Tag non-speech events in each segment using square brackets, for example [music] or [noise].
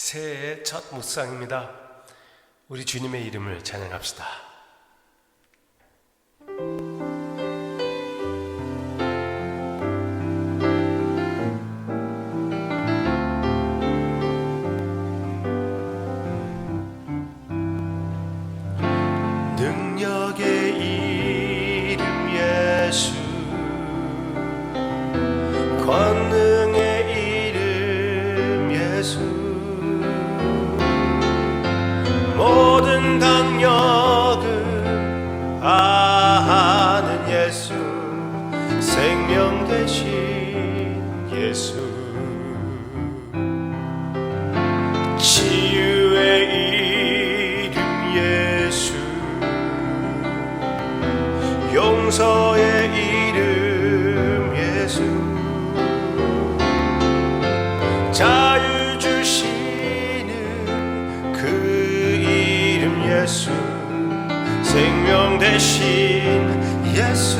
새해의 첫 묵상입니다. 우리 주님의 이름을 찬양합시다. 예수 생명 대신 예수.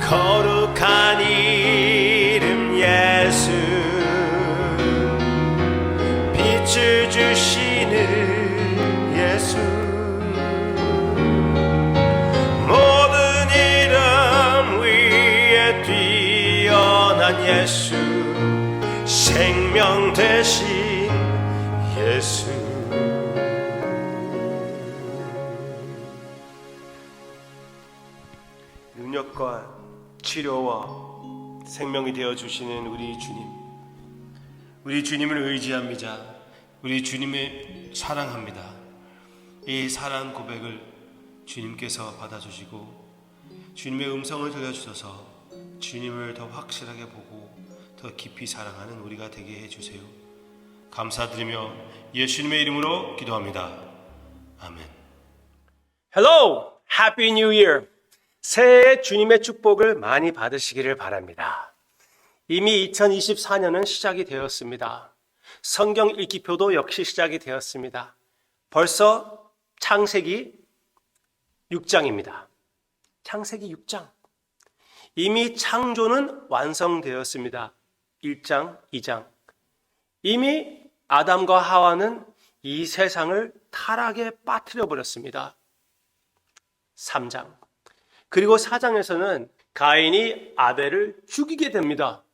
거룩한 이름 예수. 빛을 주시는 예수. 모든 이름 위에 뛰어난 예수. 생명 대신 능력과 치료와 생명이 되어 주시는 우리 주님 우리 주님을 의지합니다 우리 주님을 사랑합니다 이 사랑 고백을 주님께서 받아주시고 주님의 음성을 들려주셔서 주님을 더 확실하게 보고 더 깊이 사랑하는 우리가 되게 해주세요. 감사드리며 예수님의 이름으로 기도합니다. 아멘. Hello! Happy New Year! 새해 주님의 축복을 많이 받으시기를 바랍니다. 이미 2024년은 시작이 되었습니다. 성경 읽기표도 역시 시작이 되었습니다. 벌써 창세기 6장입니다. 창세기 6장. 이미 창조는 완성되었습니다. 1장, 2장. 이미 아담과 하와는 이 세상을 타락에 빠뜨려 버렸습니다. 3장. 그리고 4장에서는 가인이 아벨을 죽이게 됩니다.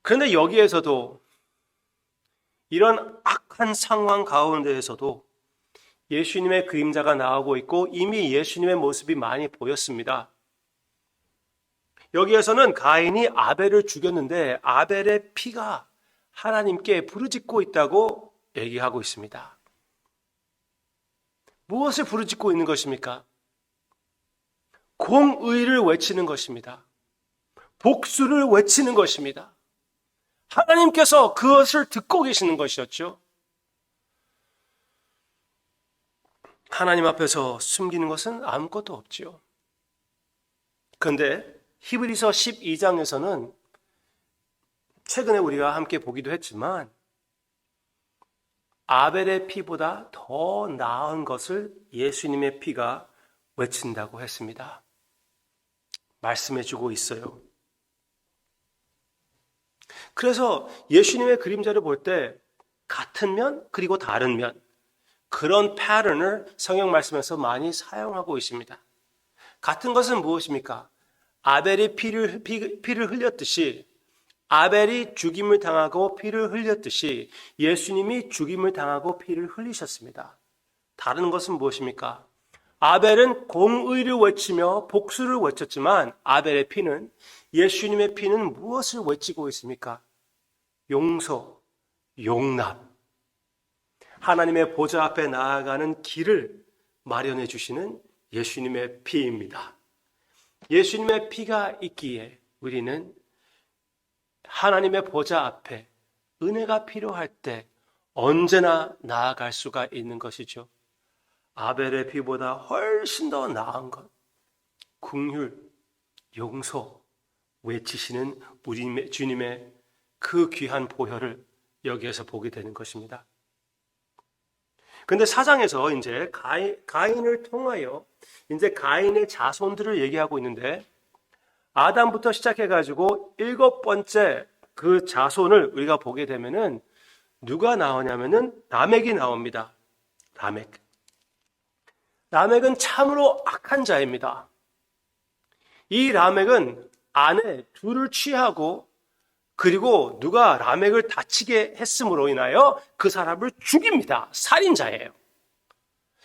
그런데 여기에서도 이런 악한 상황 가운데에서도 예수님의 그림자가 나오고 있고 이미 예수님의 모습이 많이 보였습니다. 여기에서는 가인이 아벨을 죽였는데 아벨의 피가 하나님께 부르짖고 있다고 얘기하고 있습니다. 무엇을 부르짖고 있는 것입니까? 공의를 외치는 것입니다. 복수를 외치는 것입니다. 하나님께서 그것을 듣고 계시는 것이었죠. 하나님 앞에서 숨기는 것은 아무것도 없지요. 그런데 히브리서 12장에서는 최근에 우리가 함께 보기도 했지만 아벨의 피보다 더 나은 것을 예수님의 피가 외친다고 했습니다. 말씀해 주고 있어요. 그래서 예수님의 그림자를 볼 때 같은 면 그리고 다른 면 그런 패턴을 성경 말씀에서 많이 사용하고 있습니다. 같은 것은 무엇입니까? 아벨이 피를, 피, 피를 흘렸듯이 아벨이 죽임을 당하고 피를 흘렸듯이 예수님이 죽임을 당하고 피를 흘리셨습니다. 다른 것은 무엇입니까? 아벨은 공의를 외치며 복수를 외쳤지만 아벨의 피는 예수님의 피는 무엇을 외치고 있습니까? 용서, 용납. 하나님의 보좌 앞에 나아가는 길을 마련해 주시는 예수님의 피입니다. 예수님의 피가 있기에 우리는 하나님의 보좌 앞에 은혜가 필요할 때 언제나 나아갈 수가 있는 것이죠. 아벨의 피보다 훨씬 더 나은 것, 궁휼, 용서 외치시는 우리 주님의 그 귀한 보혈을 여기에서 보게 되는 것입니다. 근데 사장에서 이제 가인, 가인을 통하여 이제 가인의 자손들을 얘기하고 있는데 아담부터 시작해가지고 일곱 번째 그 자손을 우리가 보게 되면은 누가 나오냐면은 라멕이 나옵니다. 라멕. 라멕은 참으로 악한 자입니다. 이 라멕은 아내 둘을 취하고 그리고 누가 라멕을 다치게 했음으로 인하여 그 사람을 죽입니다. 살인자예요.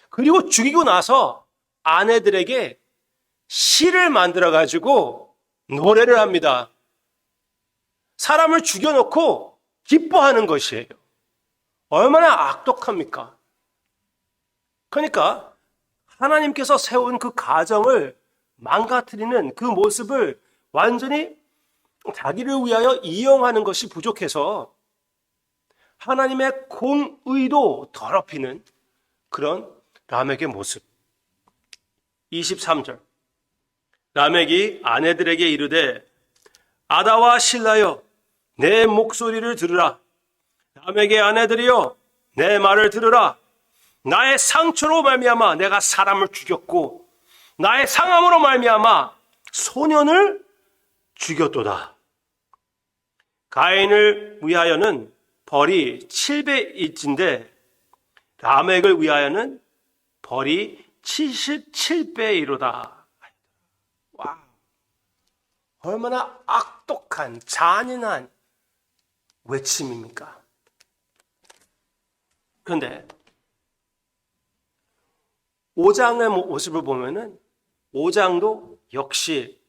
그리고 죽이고 나서 아내들에게 시를 만들어 가지고 노래를 합니다. 사람을 죽여놓고 기뻐하는 것이에요. 얼마나 악독합니까? 그러니까 하나님께서 세운 그 가정을 망가뜨리는 그 모습을 완전히 자기를 위하여 이용하는 것이 부족해서 하나님의 공의도 더럽히는 그런 라멕의 모습. 23절. 라멕이 아내들에게 이르되 아다와 신라여 내 목소리를 들으라. 라멕의 아내들이여 내 말을 들으라. 나의 상처로 말미암아 내가 사람을 죽였고 나의 상함으로 말미암아 소년을 죽였도다. 가인을 위하여는 벌이 7배일진데 라멕을 위하여는 벌이 77배이로다. 와, 얼마나 악독한 잔인한 외침입니까? 그런데 5장의 모습을 보면은 5장도 역시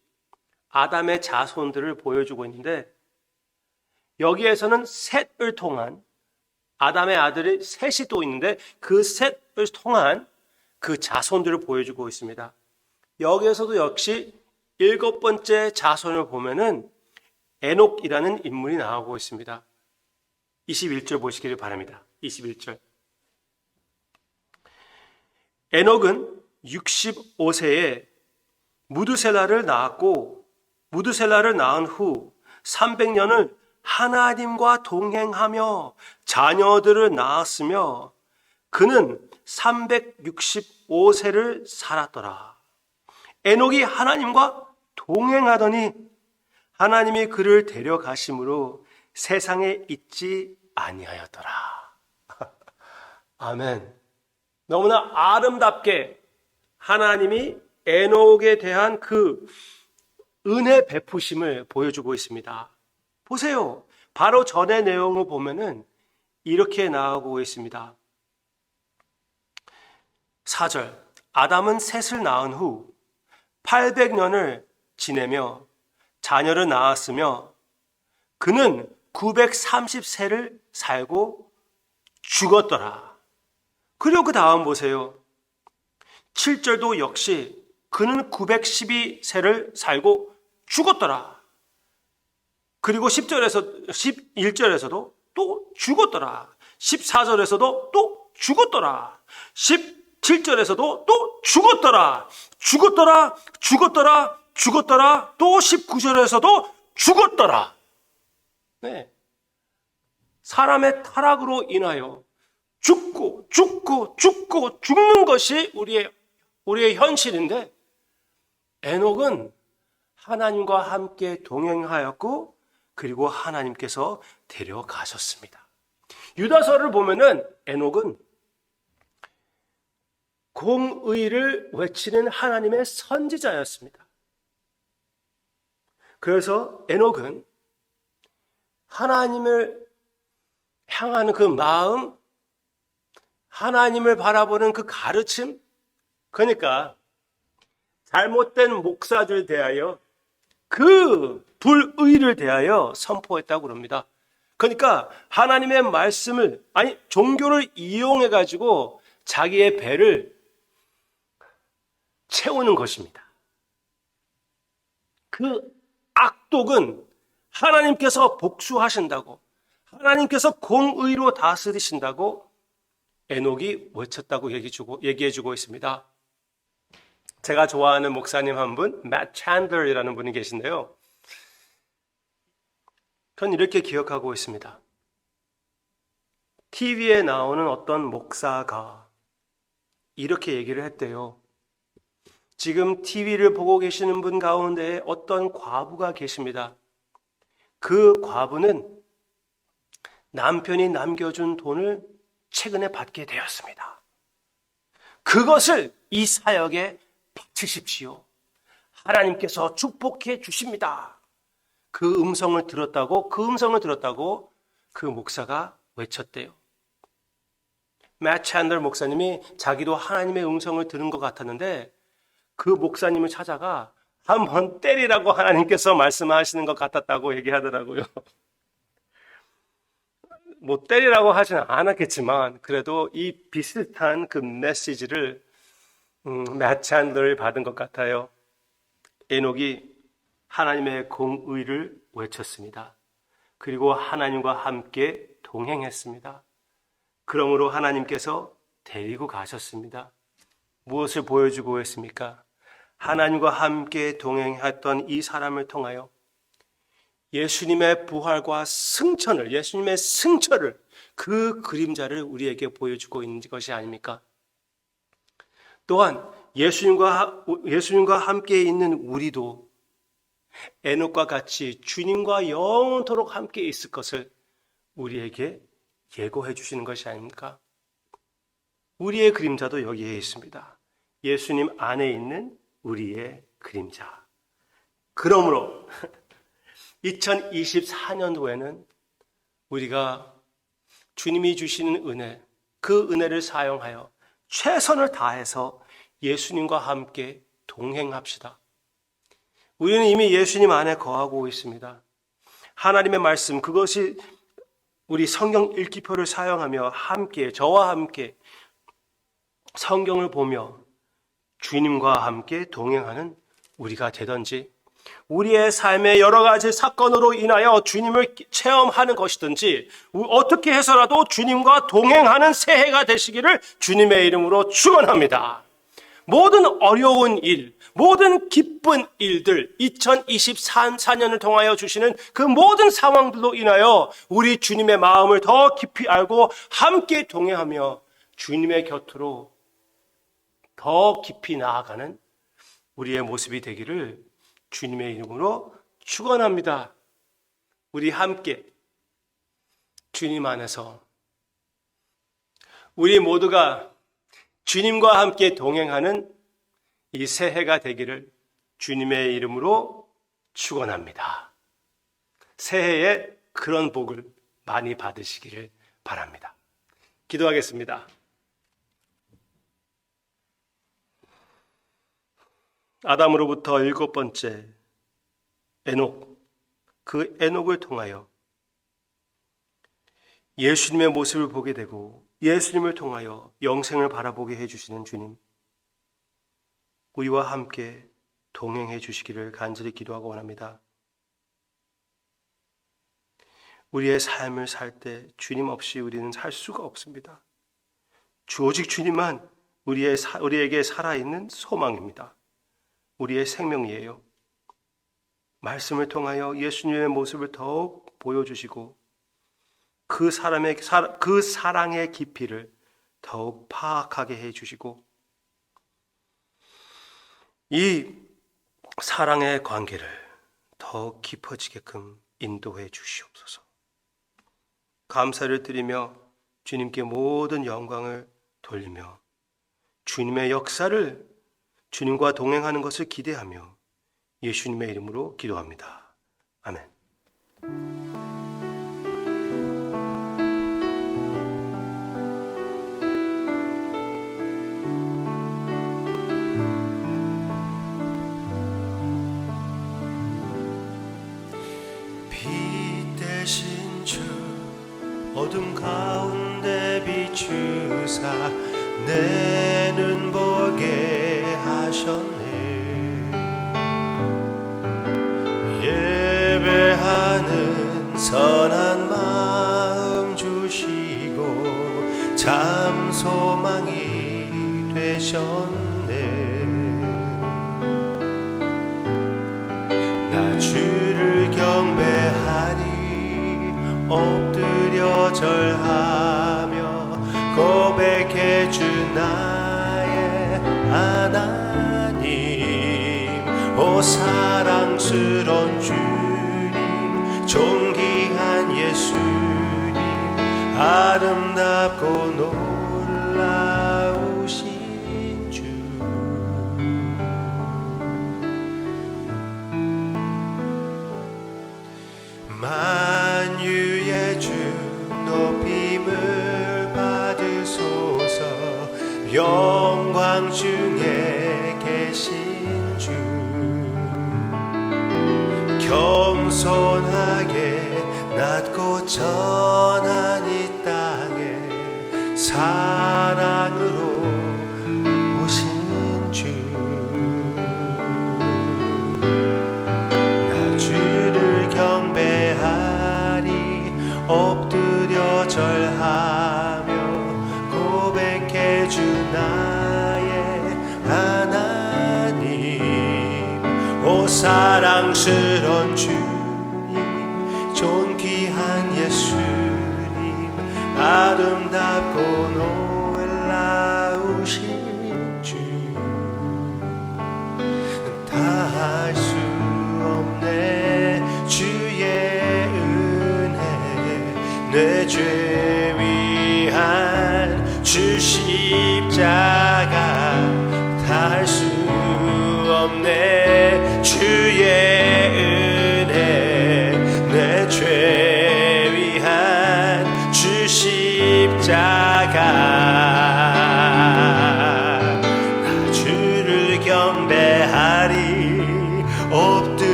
아담의 자손들을 보여주고 있는데 여기에서는 셋을 통한 아담의 아들이 셋이 또 있는데 그 셋을 통한 그 자손들을 보여주고 있습니다. 여기에서도 역시 일곱 번째 자손을 보면은 에녹이라는 인물이 나오고 있습니다. 21절 보시기를 바랍니다. 21절. 에녹은 65세에 무드셀라를 낳았고 무드셀라를 낳은 후 300년을 하나님과 동행하며 자녀들을 낳았으며 그는 365세를 살았더라. 에녹이 하나님과 동행하더니 하나님이 그를 데려가심으로 세상에 있지 아니하였더라. [laughs] 아멘. 너무나 아름답게 하나님이 에녹에 대한 그 은혜 베푸심을 보여주고 있습니다. 보세요. 바로 전의 내용을 보면은 이렇게 나오고 있습니다. 4절. 아담은 셋을 낳은 후 800년을 지내며 자녀를 낳았으며 그는 930세를 살고 죽었더라. 그리고 그 다음 보세요. 7절도 역시 그는 912세를 살고 죽었더라. 그리고 10절에서 11절에서도 또 죽었더라. 14절에서도 또 죽었더라. 17절에서도 또 죽었더라. 죽었더라. 죽었더라. 죽었더라. 또 19절에서도 죽었더라. 네. 사람의 타락으로 인하여 죽고 죽고 죽고 죽는 것이 우리의 우리의 현실인데 에녹은 하나님과 함께 동행하였고 그리고 하나님께서 데려가셨습니다. 유다서를 보면은 에녹은 공의를 외치는 하나님의 선지자였습니다. 그래서 에녹은 하나님을 향하는 그 마음, 하나님을 바라보는 그 가르침, 그러니까 잘못된 목사들 대하여 그 불의를 대하여 선포했다고 그럽니다. 그러니까 하나님의 말씀을 아니 종교를 이용해 가지고 자기의 배를 채우는 것입니다. 그 악독은 하나님께서 복수하신다고 하나님께서 공의로 다스리신다고 에녹이 외쳤다고 얘기해 주고 있습니다. 제가 좋아하는 목사님 한 분, 맷 찬더이라는 분이 계신데요. 전 이렇게 기억하고 있습니다. TV에 나오는 어떤 목사가 이렇게 얘기를 했대요. 지금 TV를 보고 계시는 분 가운데 어떤 과부가 계십니다. 그 과부는 남편이 남겨준 돈을 최근에 받게 되었습니다. 그것을 이 사역에 바치십시오. 하나님께서 축복해 주십니다. 그 음성을 들었다고, 그 음성을 들었다고 그 목사가 외쳤대요. 맷 찬들 목사님이 자기도 하나님의 음성을 들은 것 같았는데 그 목사님을 찾아가 한번 때리라고 하나님께서 말씀하시는 것 같았다고 얘기하더라고요. 뭐 때리라고 하지는 않았겠지만 그래도 이 비슷한 그 메시지를 음, 매찬들 받은 것 같아요. 에녹이 하나님의 공의를 외쳤습니다. 그리고 하나님과 함께 동행했습니다. 그러므로 하나님께서 데리고 가셨습니다. 무엇을 보여주고 했습니까? 하나님과 함께 동행했던 이 사람을 통하여 예수님의 부활과 승천을, 예수님의 승천을, 그 그림자를 우리에게 보여주고 있는 것이 아닙니까? 또한 예수님과, 예수님과 함께 있는 우리도 에녹과 같이 주님과 영원토록 함께 있을 것을 우리에게 예고해 주시는 것이 아닙니까? 우리의 그림자도 여기에 있습니다. 예수님 안에 있는 우리의 그림자. 그러므로 [laughs] 2024년도에는 우리가 주님이 주시는 은혜, 그 은혜를 사용하여 최선을 다해서 예수님과 함께 동행합시다. 우리는 이미 예수님 안에 거하고 있습니다. 하나님의 말씀, 그것이 우리 성경 읽기표를 사용하며 함께, 저와 함께 성경을 보며 주님과 함께 동행하는 우리가 되든지 우리의 삶의 여러 가지 사건으로 인하여 주님을 체험하는 것이든지 어떻게 해서라도 주님과 동행하는 새해가 되시기를 주님의 이름으로 축원합니다. 모든 어려운 일, 모든 기쁜 일들, 2024년을 통하여 주시는 그 모든 상황들로 인하여 우리 주님의 마음을 더 깊이 알고 함께 동행하며 주님의 곁으로 더 깊이 나아가는 우리의 모습이 되기를 주님의 이름으로 축원합니다. 우리 함께 주님 안에서 우리 모두가 주님과 함께 동행하는 이 새해가 되기를 주님의 이름으로 축원합니다. 새해에 그런 복을 많이 받으시기를 바랍니다. 기도하겠습니다. 아담으로부터 일곱 번째 에녹, 그 에녹을 통하여 예수님의 모습을 보게 되고 예수님을 통하여 영생을 바라보게 해주시는 주님, 우리와 함께 동행해 주시기를 간절히 기도하고 원합니다. 우리의 삶을 살 때 주님 없이 우리는 살 수가 없습니다. 오직 주님만 우리의, 우리에게 살아있는 소망입니다. 우리의 생명이에요. 말씀을 통하여 예수님의 모습을 더욱 보여주시고 그 사람의 그 사랑의 깊이를 더욱 파악하게 해 주시고 이 사랑의 관계를 더 깊어지게끔 인도해 주시옵소서. 감사를 드리며 주님께 모든 영광을 돌리며 주님의 역사를 주님과 동행하는 것을 기대하며 예수님의 이름으로 기도합니다. 아멘. 어둠 가운데 비추사 내 참 소망이 되셨네. 나 주를 경배하리 엎드려 절하며 고백해 주 나의 하나님 오 사랑스런 주님 예수님 아름답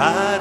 주